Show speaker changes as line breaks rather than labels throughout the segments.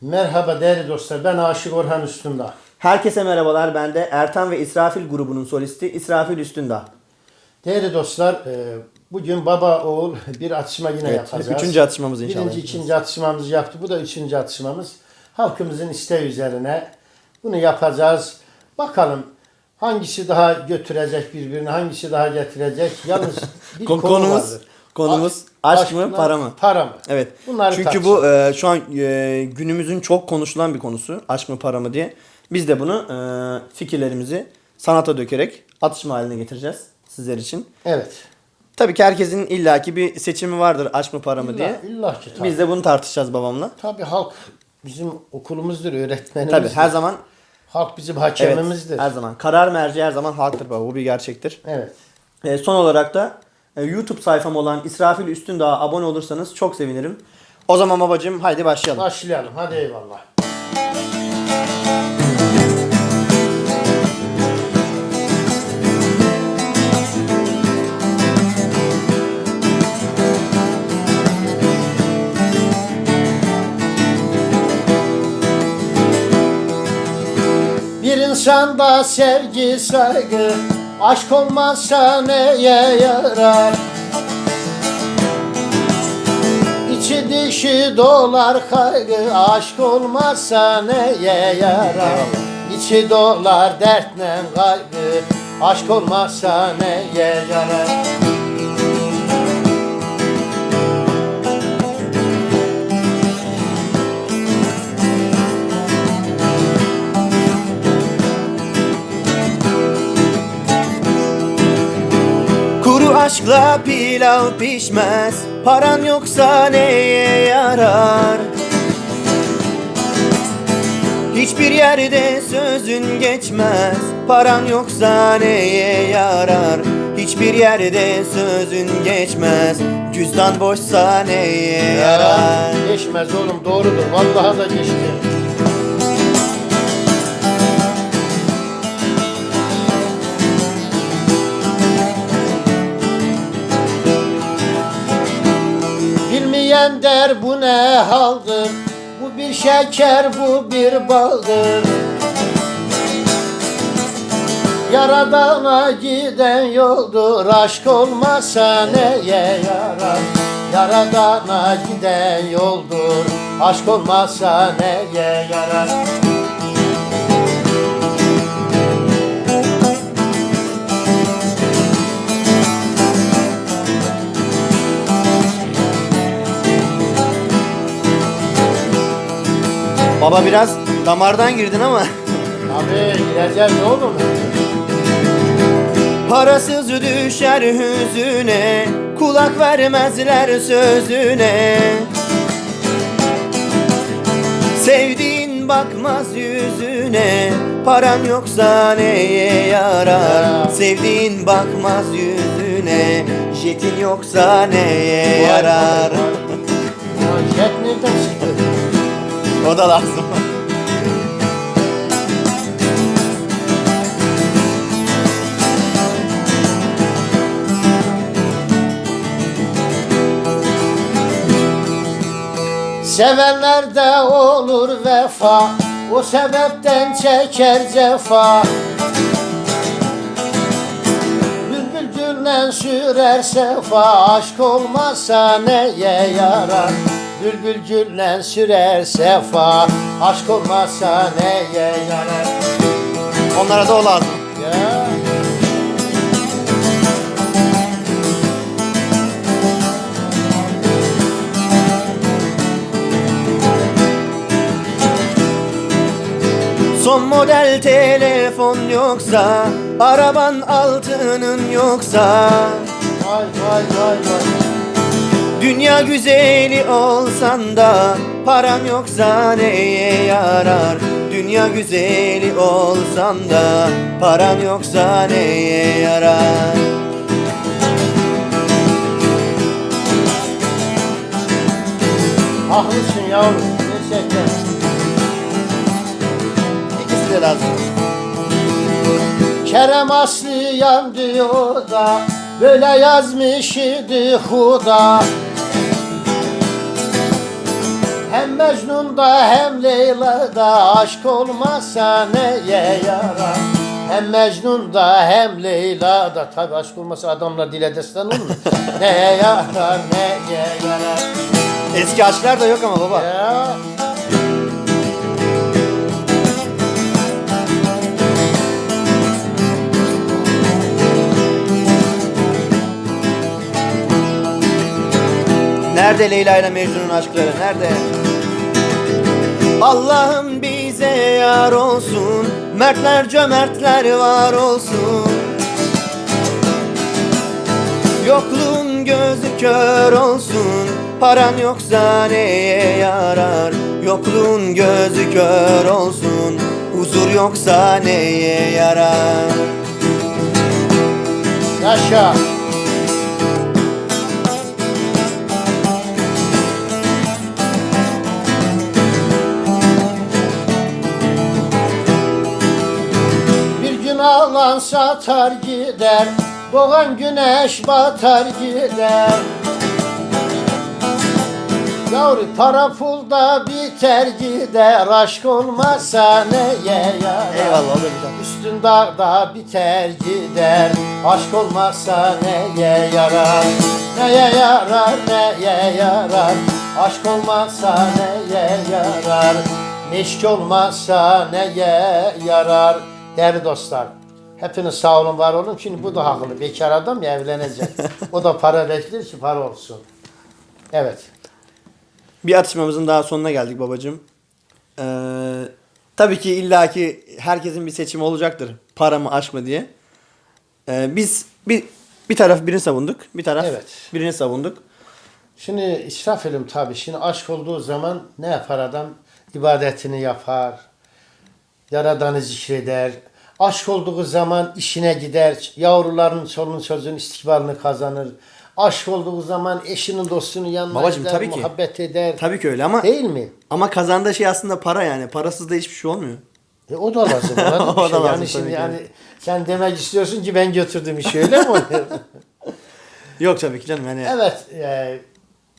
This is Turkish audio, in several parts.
Merhaba değerli dostlar. Ben Aşık Orhan Üstündağ.
Herkese merhabalar. Ben de Ertan ve İsrafil grubunun solisti İsrafil Üstündağ.
Değerli dostlar, e, bugün baba oğul bir atışma yine
Evet,
yapacağız.
üçüncü atışmamız inşallah
Birinci, ikinci atışmamızı yaptı. Bu da üçüncü atışmamız. Halkımızın isteği üzerine bunu yapacağız. Bakalım hangisi daha götürecek birbirini, hangisi daha getirecek. Yalnız bir
Kon-
konu
konumuz-
vardır.
konumuz Aşk mı, para mı?
Para mı?
Evet.
Bunları
Çünkü bu e, şu an e, günümüzün çok konuşulan bir konusu. Aşk mı para mı diye. Biz de bunu e, fikirlerimizi sanata dökerek atışma haline getireceğiz sizler için.
Evet.
Tabii ki herkesin illaki bir seçimi vardır aşk mı para mı diye.
İlla, illa ki tabii.
Biz de bunu tartışacağız babamla.
Tabii halk bizim okulumuzdur, öğretmenimizdir.
Tabii her zaman
Halk bizim
evet,
hakemimizdir.
her zaman karar merci her zaman halktır baba. Bu bir gerçektir.
evet.
E, son olarak da YouTube sayfam olan İsrafil Üstündağ'a abone olursanız çok sevinirim. O zaman babacığım haydi başlayalım.
Başlayalım. Hadi eyvallah. Bir insanda sevgi, saygı, aşk olmazsa neye yarar? İçi dışı dolar kaygı Aşk olmazsa neye yarar İçi dolar dertle kaygı Aşk olmazsa neye yarar
aşkla pilav pişmez. Paran yoksa neye yarar? Hiçbir yerde sözün geçmez. Paran yoksa neye yarar? Hiçbir yerde sözün geçmez. Cüzdan boşsa neye yarar?
Geçmez oğlum doğrudur. Vallahi da geçti Bilmeyen der bu ne haldır? Bu bir şeker bu bir baldır. Yaradana giden yoldur Aşk olmasa neye yarar? Yaradana giden yoldur Aşk olmasa neye yarar
Baba biraz damardan girdin ama.
Abi gireceğim ne oğlum
Parasız düşer hüzüne Kulak vermezler sözüne. Sevdiğin bakmaz yüzüne Paran yoksa neye yarar? Sevdiğin bakmaz yüzüne Jetin yoksa neye yarar?
Ya jet çıktı?
O da lazım.
Sevenlerde olur vefa O sebepten çeker cefa. Bülbül gülle sürer sefa Aşk olmazsa neye yarar Bülbül gülle sürer sefa. Aşk olmazsa neye yarar?
Onlara da o lazım.
Ya.
Son model telefon yoksa Araban altının yoksa.
Vay vay vay vay
Dünya güzeli olsan da Paran yoksa neye yarar. Dünya güzeli olsan da Paran yoksa neye yarar.
Haklısın yavrum? Gerçekten
İkisi de lazım.
Kerem Aslı yandı o da Böyle yazmış idi Huda Hem Mecnun'da hem Leyla'da aşk olmasa neye yarar? Hem Mecnun'da hem Leyla'da tabi aşk olmasa adamlar dile destan olur mu? neye yarar neye yarar?
Eski aşklar da yok ama baba.
Ya.
Nerede Leyla ile Mecnun'un aşkları? Nerede? Allah'ım bize yar olsun. Mertler cömertler var olsun. Yokluğun gözü kör olsun. Paran yoksa neye yarar? Yokluğun gözü kör olsun. Huzur yoksa neye yarar?
Yaşa. Gün ağlan satar gider Doğan güneş batar gider. Yavru para pulda biter gider Aşk olmasa neye yarar?
Eyvallah bir tane.
Üstün dağda biter gider Aşk olmazsa neye yarar? Neye yarar neye yarar? Aşk olmazsa neye yarar? Meşk olmazsa neye yarar? Değerli dostlar Hepiniz sağ olun var olun. Şimdi bu da haklı. Bekar adam ya evlenecek. O da para bekler ki para olsun. Evet.
Bir atışmamızın daha sonuna geldik babacığım. Ee, tabii ki illaki herkesin bir seçimi olacaktır. Para mı aşk mı diye. Ee, biz bir bir taraf birini savunduk. Bir taraf
Evet.
birini savunduk.
Şimdi israf ilim tabii. Şimdi aşk olduğu zaman ne yapar adam? İbadetini yapar. Yaradanı zikreder. Aşk olduğu zaman işine gider. Yavruların, çoluğun çocuğun istikbalini kazanır. Aşk olduğu zaman eşinin dostunun yanına
Babacım,
gider,
tabii ki.
muhabbet eder.
Tabii ki öyle ama
Değil mi?
ama kazandığı şey aslında para yani. Parasız da hiçbir şey olmuyor.
E, o da lazım.
O da
şey.
lazım
yani
tabii
şimdi
ki.
yani sen demek istiyorsun ki ben götürdüm işi öyle mi oluyor?
Yok tabii ki canım yani.
Evet, e,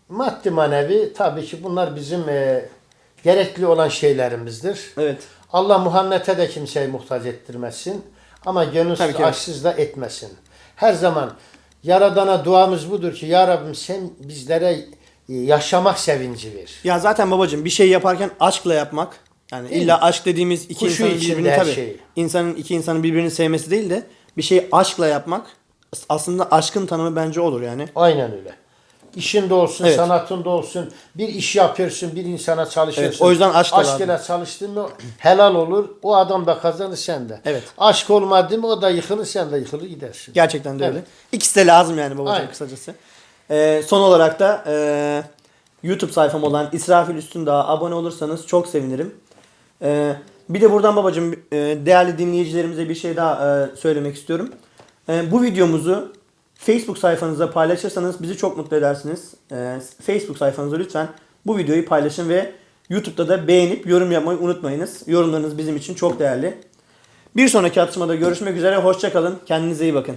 maddi manevi tabii ki bunlar bizim e, gerekli olan şeylerimizdir.
Evet.
Allah Muhammed'e de kimseyi muhtaç ettirmesin ama gönülsüz
ki
açsız da etmesin. Her zaman Yaradan'a duamız budur ki Ya Rabbim sen bizlere e, yaşamak sevinci ver.
Ya zaten babacığım bir şey yaparken aşkla yapmak. Yani
Değil
illa
mi?
aşk dediğimiz iki
Huşu
insanın birbirini tabii.
şey.
insanın iki insanın birbirini sevmesi değil de bir şeyi aşkla yapmak aslında aşkın tanımı bence olur yani.
Aynen öyle. İşinde olsun,
Evet.
sanatında olsun, bir iş yapıyorsun, bir insana çalışıyorsun.
Evet, o yüzden aşk
Aşk ile çalıştın mı helal olur, o adam da kazanır sen de.
Evet.
Aşk olmadı mı o da yıkılır, sen de yıkılır gidersin.
Gerçekten de öyle.
Evet.
İkisi de lazım yani babacığım
Aynen.
kısacası. Ee, son olarak da e, YouTube sayfam olan İsrafil Üstündağ'a abone olursanız çok sevinirim. Ee, bir de buradan babacığım e, değerli dinleyicilerimize bir şey daha e, söylemek istiyorum. E, bu videomuzu Facebook sayfanızda paylaşırsanız bizi çok mutlu edersiniz. E, Facebook sayfanızda lütfen bu videoyu paylaşın ve YouTube'da da beğenip yorum yapmayı unutmayınız. Yorumlarınız bizim için çok değerli. Bir sonraki atışmada görüşmek üzere. Hoşçakalın. Kendinize iyi bakın.